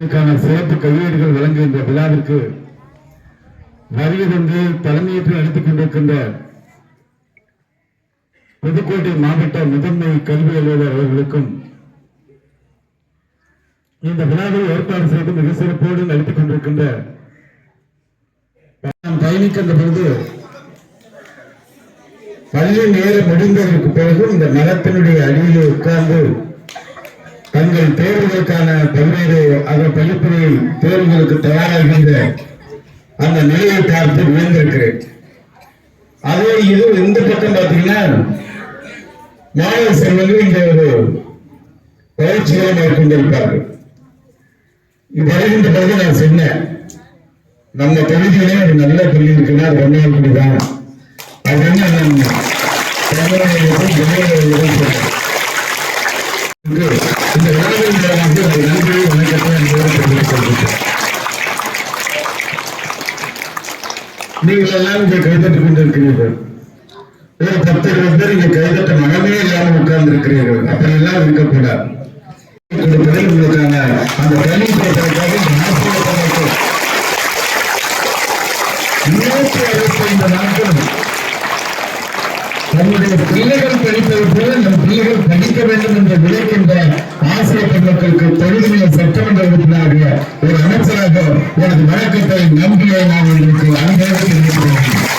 இதற்கான சிறப்பு கையேடுகள் வழங்குகின்ற விழாவிற்கு வருகை தந்து தலைமையேற்று நடத்திக் கொண்டிருக்கின்ற புதுக்கோட்டை மாவட்ட முதன்மை கல்வி அலுவலர் அவர்களுக்கும் இந்த விழாவை ஏற்பாடு செய்து மிக சிறப்போடு நடத்திக் கொண்டிருக்கின்ற நாம் பயணிக்கின்ற பொழுது பள்ளி நேரம் முடிந்ததற்கு பிறகு இந்த மரத்தினுடைய அடியிலே உட்கார்ந்து தங்கள் தேர்வுகளுக்கான பல்வேறு அந்த தேர்வுகளுக்கு தயாராகின்ற அந்த நிலையை பார்த்து வியந்திருக்கிறேன். அதே இது இந்த பக்கம் பார்த்தீங்கன்னா மாணவ செல்வங்கள் இந்த ஒரு பயிற்சிகளை மேற்கொண்டிருப்பார்கள். இது வருகின்ற பிறகு நான் சொன்னேன் நம்ம தொகுதியிலே ஒரு நல்ல பள்ளி இருக்குன்னா அது அப்படிதான் தான் அப்படின்னு தமிழகத்திற்கும் இளைஞர்களுக்கும் சொன்னேன் இங்கு இந்த விழாவின் மூலமாக ஒரு வணக்கத்தை அன்போடு தெரிவித்துக் கொள்கிறேன் நீங்கள் எல்லாம் இங்கே கைதட்டிக் கொண்டிருக்கிறீர்கள் ஒரு பத்து இருபது பேர் இங்கே கைதட்ட மனமே இல்லாமல் உட்கார்ந்து இருக்கிறீர்கள் அப்படி எல்லாம் இருக்கக்கூடாது. கொடுப்பதை உங்களுக்கான அந்த பள்ளி கொடுப்பதற்காக இந்த ஆசிரியர்களுக்கு நம்முடைய பிள்ளைகள் படிப்பது போல நம் பிள்ளைகள் படிக்க வேண்டும் என்று விளைக்கின்ற ஆசிரியர் பெருமக்களுக்கு தொழில்நிலை சட்டமன்ற உறுப்பினராக ஒரு அமைச்சராக எனது வழக்கத்தை நம்பியை நான் உங்களுக்கு அனுபவத்தில்